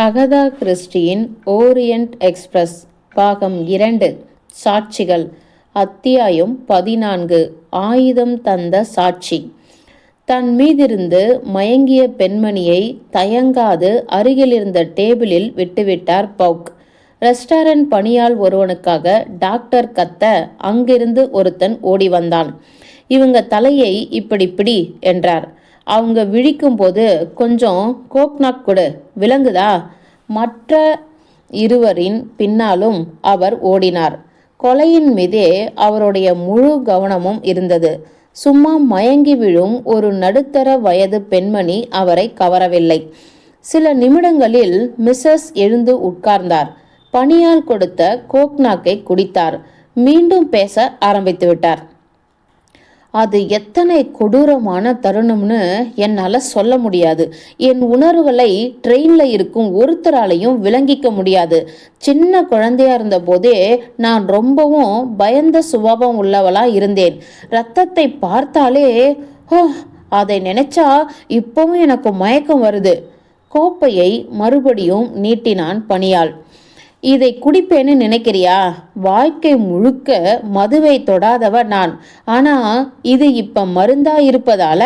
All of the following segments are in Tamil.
அகதா கிறிஸ்டியின் ஓரியண்ட் எக்ஸ்பிரஸ் பாகம் இரண்டு சாட்சிகள் அத்தியாயம் பதினான்கு ஆயுதம் தந்த சாட்சி. தன் மீதிருந்து மயங்கிய பெண்மணியை தயங்காது அருகிலிருந்த டேபிளில் விட்டுவிட்டார் பவுக். ரெஸ்டாரண்ட் பணியால் ஒருவனுக்காக டாக்டர் கத்த அங்கிருந்து ஒருத்தன் ஓடி வந்தான். இவங்க தலையை இப்படி பிடி என்றார். அவங்க விழிக்கும்போது கொஞ்சம் கோக்னாக் கொடு. விளங்குதா மற்ற இருவரின் பின்னாலும் அவர் ஓடினார். கொலையின் மீதே அவருடைய முழு கவனமும் இருந்தது. சும்மா மயங்கி விழும் ஒரு நடுத்தர வயது பெண்மணி அவரை கவரவில்லை. சில நிமிடங்களில் மிஸ்ஸஸ் எழுந்து உட்கார்ந்தார். பணியால் கொடுத்த கோக்னாக்கை குடித்தார். மீண்டும் பேச ஆரம்பித்து விட்டார். அது எத்தனை கொடூரமான தருணம்னு என்னால் சொல்ல முடியாது. என் உணர்வுகளை ட்ரெயினில் இருக்கும் ஒருத்தராலையும் விளங்கிக்க முடியாது. சின்ன குழந்தையா இருந்தபோதே நான் ரொம்பவும் பயந்த சுபாவம் உள்ளவளாக இருந்தேன். ரத்தத்தை பார்த்தாலே ஓ அதை நினைச்சா இப்பவும் எனக்கு மயக்கம் வருது. கோப்பையை மறுபடியும் நீட்டினான் பணியாள். இதை குடிப்பேன்னு நினைக்கிறியா? வாழ்க்கை முழுக்க மதுவை தொடாதவ நான். ஆனா இது இப்ப மருந்தா இருப்பதால?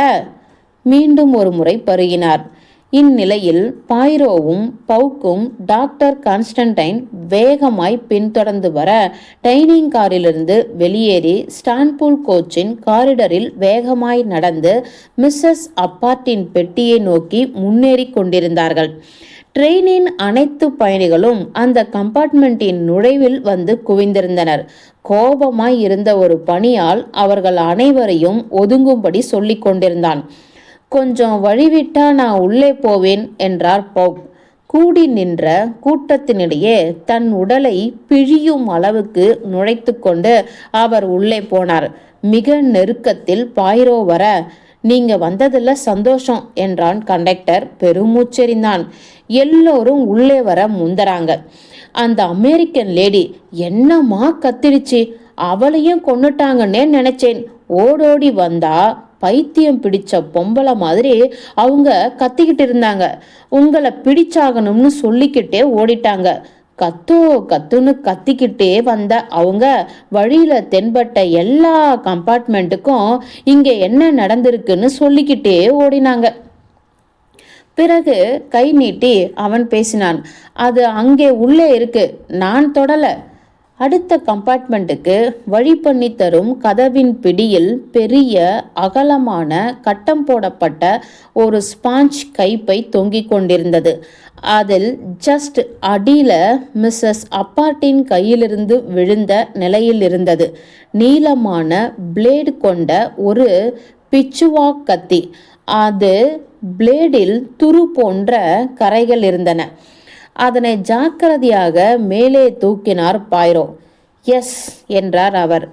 மீண்டும் ஒரு முறை பருகினார். இந்நிலையில் பாய்ரோவும் பவுக்கும் டாக்டர் கான்ஸ்டன்டைன் வேகமாய் பின்தொடர்ந்து வர டைனிங் காரிலிருந்து வெளியேறி ஸ்டான்பூல் கோச்சின் காரிடரில் வேகமாய் நடந்து மிஸ்ஸஸ் அப்பார்ட்டின் பெட்டியை நோக்கி முன்னேறி கொண்டிருந்தார்கள். ட்ரெயினின் அனைத்து பயணிகளும் அந்த கம்பார்ட்மெண்ட்டின் நுழைவில் வந்து குவிந்திருந்தனர். கோபமாய் இருந்த ஒரு பணியால் அவர்கள் அனைவரையும் ஒதுங்கும்படி சொல்லிக் கொண்டிருந்தான். கொஞ்சம் வழிவிட்டா நான் உள்ளே போவேன் என்றார் பவுக் கூடி நின்ற கூட்டத்தினிடையே தன் உடலை பிழியும் அளவுக்கு நுழைத்து கொண்டு அவர் உள்ளே போனார். மிக நெருக்கத்தில் பாயிரோ வர நீங்க வந்ததில் சந்தோஷம் என்றான் கண்டக்டர் பெருமூச்செறிந்தான். எல்லோரும் உள்ளே வர முந்தறாங்க. அந்த அமெரிக்கன் லேடி என்னம்மா கத்திடுச்சு? அவளையும் கொன்னுட்டாங்கன்னே நினைச்சேன். ஓடோடி வந்தா பைத்தியம் பிடிச்ச பொம்பளை மாதிரி அவங்க கத்திக்கிட்டு இருந்தாங்க. உங்களை பிடிச்சாகணும்னு சொல்லிக்கிட்டே ஓடிட்டாங்க. கத்தோ கத்துன்னு கத்திக்கிட்டே வந்த அவங்க வழியில தென்பட்ட எல்லா கம்பார்ட்மெண்ட்டுக்கும் இங்க என்ன நடந்திருக்குன்னு சொல்லிக்கிட்டே ஓடினாங்க. பிறகு கை நீட்டி அவன் பேசினான் அது அங்கே உள்ளே இருக்கு நான் தொடலை. அடுத்த கம்பார்ட்மெண்ட்டுக்கு வழி பண்ணி தரும் கதவின் பிடியில் பெரிய அகலமான கட்டம் போடப்பட்ட ஒரு ஸ்பாஞ்ச் கைப்பை தொங்கிக் கொண்டிருந்தது. அதில் ஜஸ்ட் அடியில் மிஸ்ஸஸ் அப்பார்ட்டின் கையிலிருந்து விழுந்த நிலையில் இருந்தது. நீளமான பிளேடு கொண்ட ஒரு பிச்சுவா கத்தி. அது பிளேடில் துரு போன்ற கரைகள் இருந்தன. அதனை ஜாக்கிரதையாக மேலே தூக்கினார் பாய்ரோ. எஸ் என்றார் அவர்.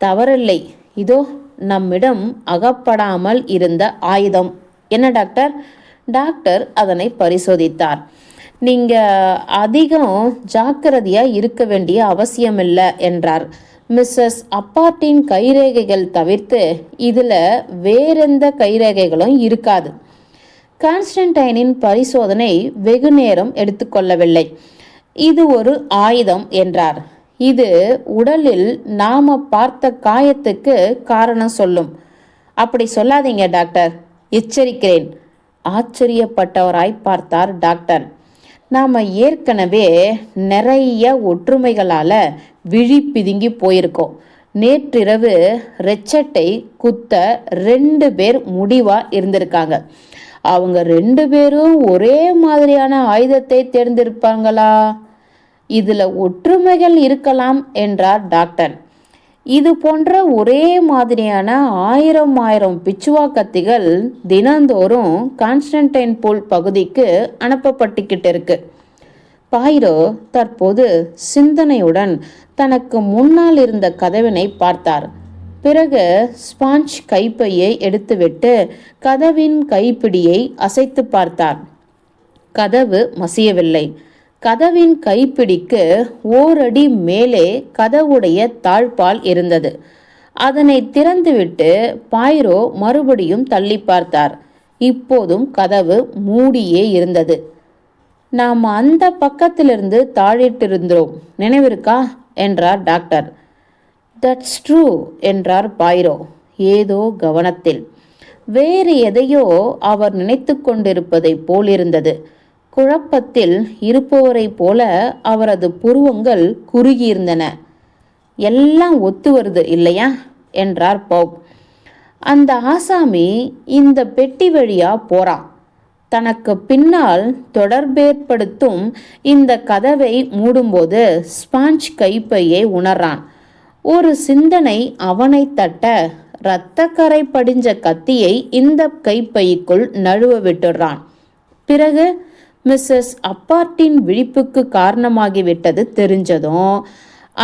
தவறில்லை. இதோ நம்மிடம் அகப்படாமல் இருந்த ஆயுதம். என்ன டாக்டர்? டாக்டர் அதனை பரிசோதித்தார். நீங்க அதிகம் ஜாக்கிரதையா இருக்க வேண்டிய அவசியமில்லை என்றார். மிஸ்ஸஸ் அப்பார்ட்டின் கைரேகைகள் தவிர்த்து இதுல வேறெந்த கைரேகைகளும் இருக்காது. கான்ஸ்டன்டைனின் பரிசோதனை வெகு நேரம் எடுத்துக்கொள்ளவில்லை. இது ஒரு ஆயுதம் என்றார். இது உடலில் நாம பார்த்த காயத்துக்கு காரணம் சொல்லும். அப்படி சொல்லாதீங்க டாக்டர். எச்சரிக்கிறேன். ஆச்சரியப்பட்டவராய் பார்த்தார் டாக்டர். நாம் ஏற்கனவே நிறைய ஒற்றுமைகளால் விழி பிதுங்கி போயிருக்கோம். நேற்றிரவு ரெச்சட்டை குத்த ரெண்டு பேர் முடிவாக இருந்திருக்காங்க. அவங்க ரெண்டு பேரும் ஒரே மாதிரியான ஆயுதத்தை தேர்ந்தெடுப்பாங்களா இதுல ஒற்றுமைகள் இருக்கலாம் என்றார் டாக்டர். இது போன்ற ஒரே மாதிரியான ஆயிரம் ஆயிரம் பிச்சுவா கத்திகள் தினந்தோறும் கான்ஸ்டன்டைன் போல் பகுதிக்கு அனுப்பப்பட்டுக்கிட்டு இருக்கு. பாயிரோ தற்போது சிந்தனையுடன் தனக்கு முன்னால் இருந்த கதவினை பார்த்தார். பிறகு ஸ்பாஞ்ச் கைப்பையை எடுத்துவிட்டு கதவின் கைப்பிடியை அசைத்து பார்த்தார் கதவு மசியவில்லை. கதவின் கைப்பிடிக்கு ஓரடி மேலே கதவுடைய தாழ்பால் இருந்தது. அதனை திறந்துவிட்டு பாய்ரோ மறுபடியும் தள்ளி பார்த்தார். இப்போதும் கதவு மூடியே இருந்தது. நாம் அந்த பக்கத்திலிருந்து தாழிட்டிருந்தோம். நினைவிருக்கா? என்றார் டாக்டர். தட்ஸ் ட்ரூ என்றார் பாய்ரோ. ஏதோ கவனத்தில். வேறு எதையோ அவர் நினைத்து கொண்டிருப்பதை போலிருந்தது. குழப்பத்தில் இருப்பவரை போல அவரது புருவங்கள் குறுகியிருந்தன. எல்லாம் ஒத்து வருது இல்லையா? என்றார் பௌப் அந்த ஆசாமி இந்த பெட்டி வழியா போறான் தனக்கு பின்னால் தொடர்பேற்படுத்தும் இந்த கதவை மூடும்போது ஸ்பாஞ்ச் கைப்பையை உணர்றான். ஒரு சிந்தனை அவனை தட்ட இரத்தக்கரை படிஞ்ச கத்தியை இந்த கைப்பைக்குள் நழுவ விட்டுறான். பிறகு மிஸ்ஸஸ் அப்பார்ட்டின் விழிப்புக்கு காரணமாகிவிட்டது தெரிஞ்சதும்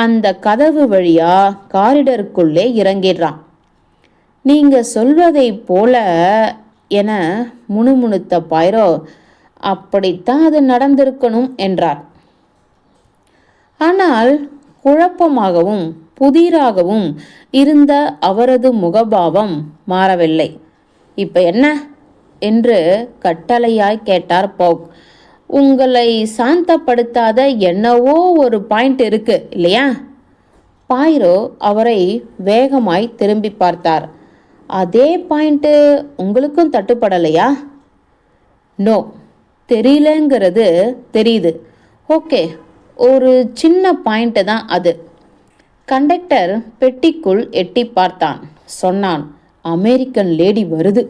அந்த கதவு வழியா காரிடருக்குள்ளே இறங்கிடுறான். நீங்க சொல்வதை போல என முணுமுணுத்த பாயிரோ அப்படித்தான் அது நடந்திருக்கணும் என்றார். ஆனால் குழப்பமாகவும் புதிராகவும் இருந்த அவரது முகபாவம் மாறவில்லை. இப்ப என்ன என்று கட்டளையாய் கேட்டார் போக். உங்களை சாந்தப்படுத்தாத என்னவோ ஒரு பாயிண்ட் இருக்கு இல்லையா பாயிரோ அவரை வேகமாய் திரும்பி பார்த்தார். அதே பாயிண்ட்டு உங்களுக்கும் தட்டுப்படலையா நோ. தெரியலங்கிறது தெரியுது. ஓகே. ஒரு சின்ன பாயிண்ட்டு தான் அது. கண்டக்டர் பெட்டிக்குள் எட்டி பார்த்தான். சொன்னான் அமெரிக்கன் லேடி வருது.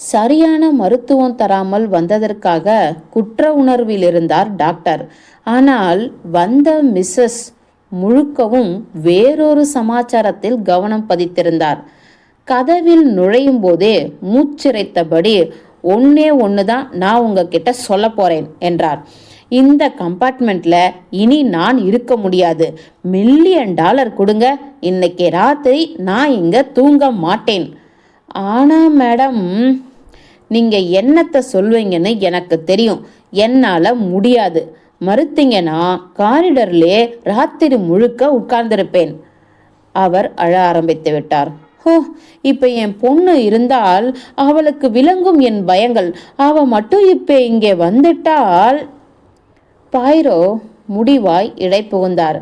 சரியான மருத்துவம் தராமல் வந்ததற்காக குற்ற உணர்வில் இருந்தார் டாக்டர். ஆனால் வந்த மிஸ்ஸஸ் முழுக்கவும் வேறொரு சமாச்சாரத்தில் கவனம் பதித்திருந்தார். கதவில் நுழையும் போதே மூச்சிறைத்தபடி ஒன்னே ஒன்று தான் நான் உங்ககிட்ட சொல்ல போறேன் என்றார். இந்த கம்பார்ட்மெண்ட்ல இனி நான் இருக்க முடியாது. மில்லியன் டாலர் கொடுங்க. இன்னைக்கு ராத்திரி நான் இங்க தூங்க மாட்டேன். ஆனா மேடம் நீங்க என்னத்தை சொல்வீங்கன்னு எனக்கு தெரியும். என்னால முடியாது. மறுத்தீங்கன்னா காரிடர்லே ராத்திரி முழுக்க உட்கார்ந்திருப்பேன். அவர் அழ ஆரம்பித்து விட்டார். ஹோ இப்ப என் பொண்ணு இருந்தால் அவளுக்கு விளங்கும் என் பயங்கள். அவ மட்டும் இப்ப இங்கே வந்துட்டால் பாயிரோ முடிவாய் இடை புகுந்தார்.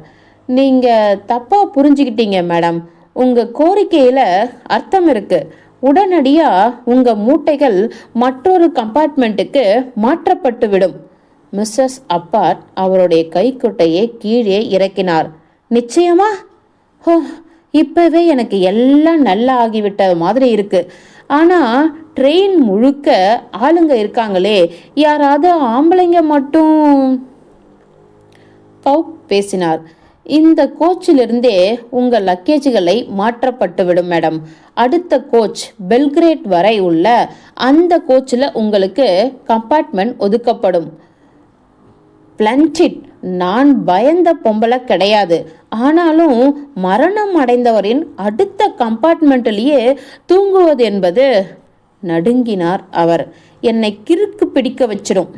நீங்க தப்பா புரிஞ்சுக்கிட்டீங்க மேடம். உங்க கோரிக்கையில அர்த்தம் இருக்கு. உடனடியா உங்க மூட்டைகள் மற்றொரு கம்பார்ட்மெண்ட்டுக்கு மாற்றப்பட்டு விடும். மிஸ்ஸஸ் அப்பாட் அவருடைய கைக்குட்டையை கீழே இறக்கினார். நிச்சயமா? ஹோ இப்பவே எனக்கு எல்லாம் நல்லா ஆகிவிட்ட மாதிரி இருக்கு. ஆனா ட்ரெயின் முழுக்க ஆளுங்க இருக்காங்களே. யாராவது ஆம்பளைங்க மட்டும் பவுக் பேசினார் இந்த கோச்சிலிருந்தே உங்கள் லக்கேஜுகளை மாற்றப்பட்டுவிடும் மேடம். அடுத்த கோச் பெல்கிரேட் வரை உள்ள அந்த கோச்சில் உங்களுக்கு கம்பார்ட்மெண்ட் ஒதுக்கப்படும். பிளன்டிட் நான் பயந்த பொம்பளை கிடையாது. ஆனாலும் மரணம் அடைந்தவரின் அடுத்த கம்பார்ட்மெண்ட்டிலேயே தூங்குவது என்பது நடுங்கினார் அவர் என்னை கிறுக்கு பிடிக்க வச்சிடும்.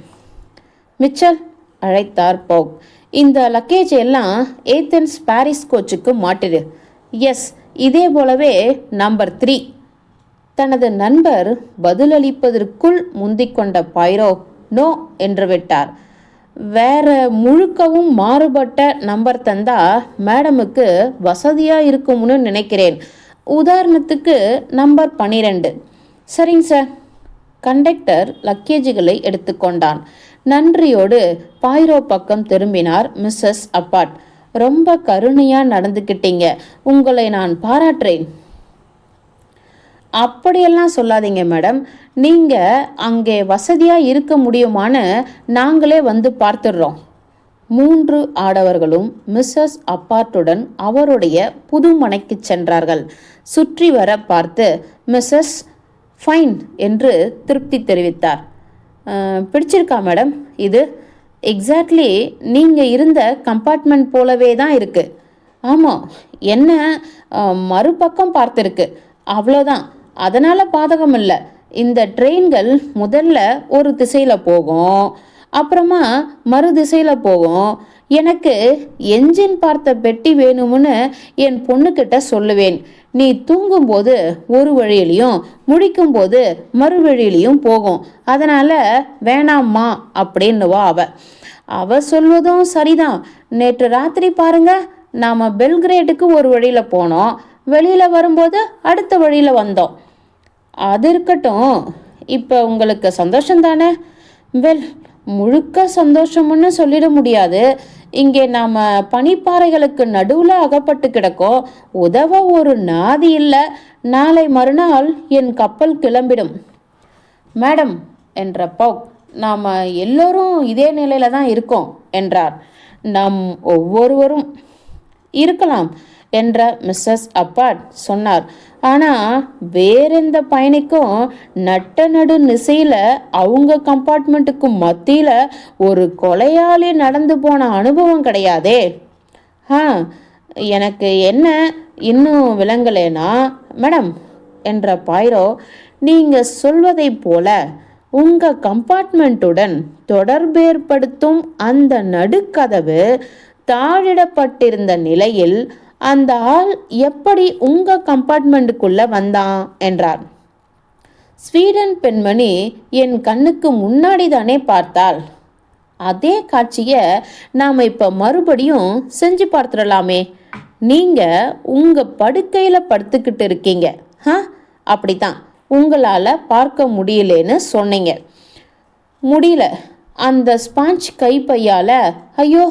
மிச்சல் அழைத்தார் போக் இந்த லக்கேஜ் எல்லாம் ஏத்தன்ஸ் பாரிஸ் கோச்சுக்கு மாட்டிடு எஸ் இதே போலவே நம்பர் த்ரீ தனது நண்பர் பதிலளிப்பதற்குள் முந்திக்கொண்ட பைரோ நோ என்று விட்டார். வேற முழுக்கவும் மாறுபட்ட நம்பர் தந்தா மேடமுக்கு வசதியா இருக்கும்னு நினைக்கிறேன். உதாரணத்துக்கு நம்பர் பன்னிரெண்டு சரிங்க சார் கண்டக்டர் லக்கேஜுகளை எடுத்துக்கொண்டான் நன்றியோடு பாய்ரோ பக்கம் திரும்பினார் மிஸ்ஸஸ் அப்பாட். ரொம்ப கருணையா நடந்துக்கிட்டீங்க. உங்களை நான் பாராட்டுறேன். அப்படியெல்லாம் சொல்லாதீங்க மேடம். நீங்க அங்கே வசதியா இருக்க முடியுமான்னு நாங்களே வந்து பார்த்துடுறோம். மூன்று ஆடவர்களும் மிஸ்ஸஸ் அப்பார்ட்டுடன் அவருடைய புதுமனைக்கு சென்றார்கள். சுற்றி வர பார்த்து மிஸ்ஸஸ் ஃபைன் என்று திருப்தி தெரிவித்தார். பிடிச்சிருக்கா மேடம்? இது எக்ஸாக்ட்லி நீங்கள் இருந்த கம்பார்ட்மெண்ட் போலவே தான் இருக்குது ஆமாம் என்ன மறுபக்கம் பார்த்துருக்கு. அவ்வளோதான் அதனால் பாதகம் இல்லை. இந்த ட்ரெயின்கள் முதல்ல ஒரு திசையில் போகும் அப்புறமா மறு திசையில் போகும். எனக்கு என்ஜின் பார்த்த பெட்டி வேணும்னு என் பொண்ணுக்கிட்ட சொல்லுவேன். நீ தூங்கும்போது ஒரு வழியிலையும் முடிக்கும் போது மறு வழியிலையும் போகும். அதனால வேணாம்மா அப்படின்னுவா அவ. அவ சொல்வதும் சரிதான். நேற்று ராத்திரி பாருங்க நாம பெல்கிரேடுக்கு ஒரு வழியில போனோம். வெளியில வரும்போது அடுத்த வழியில வந்தோம். அது இருக்கட்டும். இப்போ உங்களுக்கு சந்தோஷம் தானே வெல் முழுக்க சந்தோஷம்னு சொல்லிட முடியாது. இங்கே நாம் பனிப்பாறைகளுக்கு நடுவில் அகப்பட்டு கிடக்கோ உதவ ஒரு நாதி இல்லை நாளை மறுநாள் என் கப்பல் கிளம்பிடும். மேடம் என்ற பவ் நாம் எல்லோரும் இதே நிலையில தான் இருக்கோம் என்றார். நம் ஒவ்வொருவரும் இருக்கலாம் என்ற மிஸ்ஸஸ் அப்பாட் சொன்னார். ஆனால் வேறெந்த பயணிக்கும் நட்ட நடு நிசையில் அவங்க கம்பார்ட்மெண்ட்டுக்கு மத்தியில் ஒரு கொலையாளி நடந்து போன அனுபவம் கிடையாதே. ஆ எனக்கு என்ன இன்னும் விளங்கலேனா மேடம் என்ற பாயிரோ நீங்கள் சொல்வதைப் போல உங்கள் கம்பார்ட்மெண்ட்டுடன் தொடர்பேற்படுத்தும் அந்த நடுக்கதவு தாழிடப்பட்டிருந்த நிலையில் அந்த ஆள் எப்படி உங்க கம்பார்ட்மெண்ட்டுக்குள்ள வந்தான் என்றார். ஸ்வீடன் பெண்மணி என் கண்ணுக்கு முன்னாடி தானே பார்த்தாள். அதே காட்சியை நாம் இப்போ மறுபடியும் செஞ்சு பார்த்துடலாமே. நீங்கள் உங்கள் படுக்கையில் படுத்துக்கிட்டு இருக்கீங்க. ஆ அப்படித்தான். உங்களால் பார்க்க முடியலேன்னு சொன்னீங்க. முடியல. அந்த ஸ்பாஞ்ச் கைப்பையால் ஐயோ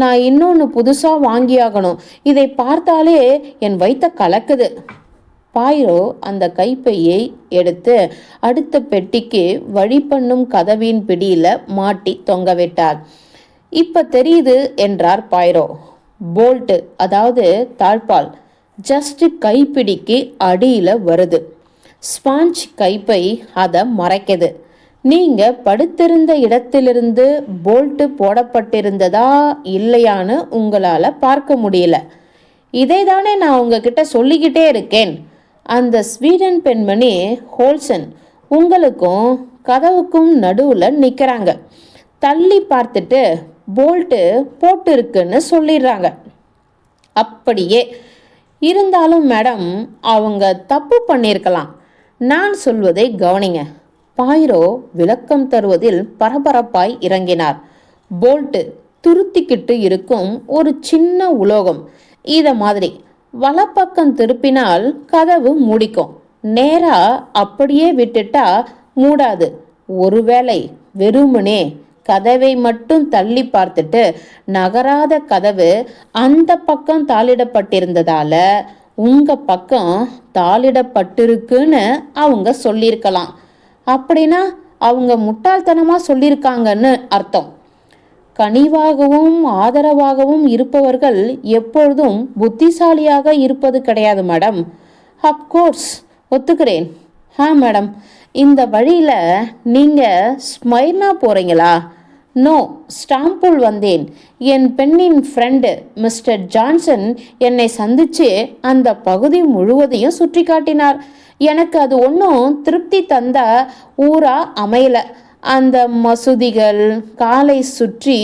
நான் இன்னொன்று புதுசாக வாங்கியாகணும். இதை பார்த்தாலே என் வைத்த கலக்குது. பாயிரோ அந்த கைப்பையை எடுத்து அடுத்த பெட்டிக்கு வழி பண்ணும் கதவின் பிடியில் மாட்டி தொங்கவிட்டார் இப்போ தெரியுது என்றார் பாயிரோ. போல்ட்டு அதாவது தாழ்பால் ஜஸ்ட் கைப்பிடிக்கு அடியில் வருது. ஸ்பாஞ்ச் கைப்பை அதை மறைக்குது. நீங்க படுத்திருந்த இடத்திலிருந்து போல்ட்டு போடப்பட்டிருந்ததா இல்லையான்னு உங்களால பார்க்க முடியல. இதை தானே நான் உங்ககிட்ட சொல்லிக்கிட்டே இருக்கேன். அந்த ஸ்வீடன் பெண்மணி ஹோல்சன் உங்களுக்கும் கதவுக்கும் நடுவில் நிற்கிறாங்க தள்ளி பார்த்துட்டு போல்ட்டு போட்டு இருக்குன்னு சொல்லிடுறாங்க. அப்படியே. இருந்தாலும் மேடம் அவங்க தப்பு பண்ணியிருக்கலாம் நான் சொல்வதை கவனிங்க. பாயிரோ விளக்கம் தருவதில் பரபரப்பாய் இறங்கினார். போல்ட்டு துருத்திக்கிட்டு இருக்கும் ஒரு சின்ன உலோகம். இத மாதிரி வலப்பக்கம் திருப்பினால் கதவு மூடிக்கும். நேரா அப்படியே விட்டுட்டா மூடாது. ஒருவேளை வெறுமனே கதவை மட்டும் தள்ளி பார்த்துட்டு நகராத கதவு அந்த பக்கம் தாளிடப்பட்டிருந்ததால உங்க பக்கம் தாளிடப்பட்டிருக்குன்னு அவங்க சொல்லியிருக்கலாம். அப்படின்னா அவங்க முட்டாள்தனமாக சொல்லியிருக்காங்கன்னு அர்த்தம். கனிவாகவும் ஆதரவாகவும் இருப்பவர்கள் எப்பொழுதும் புத்திசாலியாக இருப்பது கிடையாது மேடம். அப்கோர்ஸ் ஒத்துக்கிறேன். ஆ மேடம். இந்த வழியில் நீங்கள் ஸ்மைர்னா போகிறீங்களா நோ ஸ்டாம்பூல் வந்தேன். என் பெண்ணின் ஃப்ரெண்டு மிஸ்டர் ஜான்சன் என்னை சந்தித்து அந்த பகுதி முழுவதையும் சுற்றி காட்டினார். எனக்கு அது ஒன்றும் திருப்தி தந்த ஊரா அமையல. அந்த மசூதிகள் காலை சுற்றி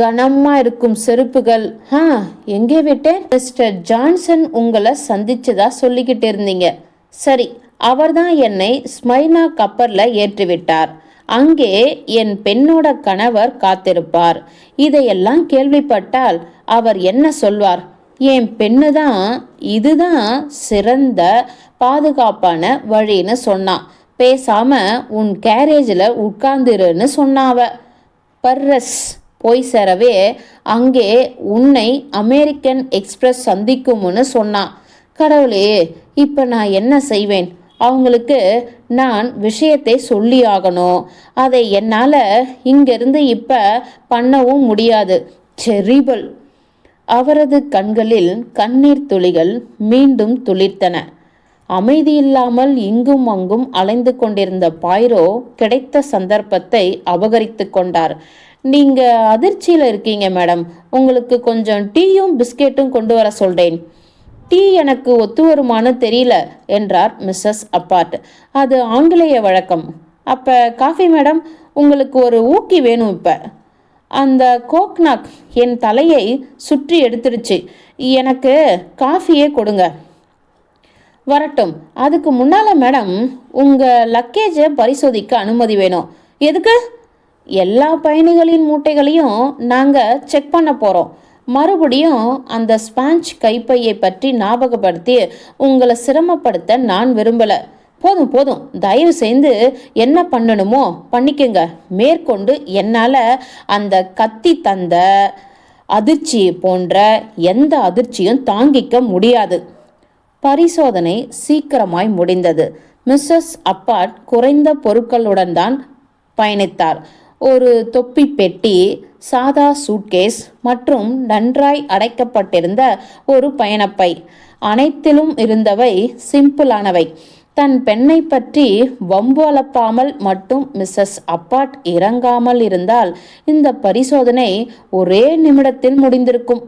கனமாக இருக்கும் செருப்புகள். ஆ எங்கே விட்டேன்? மிஸ்டர் ஜான்சன் உங்களை சந்திச்சதா சொல்லிக்கிட்டு இருந்தீங்க. சரி அவர்தான் என்னை ஸ்மைனா கப்பலில் ஏற்றிவிட்டார். அங்கே என் பெண்ணோட கணவர் காத்திருப்பார். இதையெல்லாம் கேள்விப்பட்டால் அவர் என்ன சொல்வார்? என் பெண்ணு தான் இதுதான் சிறந்த பாதுகாப்பான வழின்னு சொன்னான் பேசாம உன் கேரேஜில் உட்கார்ந்துருன்னு சொன்னாவ. பர்ரஸ் போய் சேரவே அங்கே உன்னை அமெரிக்கன் எக்ஸ்பிரஸ் சந்திக்கும்னு சொன்னான் கடவுளே இப்போ நான் என்ன செய்வேன்? அவங்களுக்கு நான் விஷயத்தை சொல்லி ஆகணும். அதை என்னால் இங்கிருந்து இப்போ பண்ணவும் முடியாது. செரிபல். அவரது கண்களில் கண்ணீர் துளிகள் மீண்டும் துளிர்த்தன. அமைதியில்லாமல் இங்கும் அங்கும் அலைந்து கொண்டிருந்த பாய்ரோ கிடைத்த சந்தர்ப்பத்தை அபகரித்து கொண்டார். நீங்க அதிர்ச்சியில் இருக்கீங்க மேடம். உங்களுக்கு கொஞ்சம் டீயும் பிஸ்கெட்டும் கொண்டு வர சொல்றேன். டீ எனக்கு ஒத்து வருமானு தெரியல என்றார் மிஸ்ஸஸ் அப்பாட். அது ஆங்கிலேய வழக்கம். அப்போ காஃபி மேடம் உங்களுக்கு ஒரு ஊக்கி வேணும் இப்போ. அந்த கோக்னாக் என் தலையை சுற்றி எடுத்துருச்சு எனக்கு காஃபியே கொடுங்க. வரட்டும். அதுக்கு முன்னால மேடம் உங்க லக்கேஜை பரிசோதிக்க அனுமதி வேணும். எதுக்கு? எல்லா பயணிகளின் மூட்டைகளையும் நாங்க செக் பண்ண போறோம். மறுபடியும் அந்த ஸ்பாஞ்ச் கைப்பையை பற்றி ஞாபகப்படுத்தி உங்களை சிரமப்படுத்த நான் விரும்பல. போதும் போதும். தயவு செய்து என்ன பண்ணணுமோ பண்ணிக்கங்க. மேற்கொண்டு என்னால் அந்த கத்தி தந்த அதிர்ச்சி போன்ற எந்த அதிர்ச்சியும் தாங்கிக்க முடியாது. பரிசோதனை சீக்கிரமாய் முடிந்தது. மிஸ்ஸஸ் அப்பாட் குறைந்த பொருட்களுடன் தான் பயணித்தார். ஒரு தொப்பி பெட்டி சாதா சூட்கேஸ் மற்றும் நன்றாய் அடைக்கப்பட்டிருந்த ஒரு பயணப்பை. அனைத்திலும் இருந்தவை சிம்பிளானவை. தன் பெண்ணை பற்றி வம்பு அளப்பாமல் மட்டும் மிஸ்ஸஸ் அப்பாட் இறங்காமல் இருந்தால் இந்த பரிசோதனை ஒரே நிமிடத்தில் முடிந்திருக்கும்.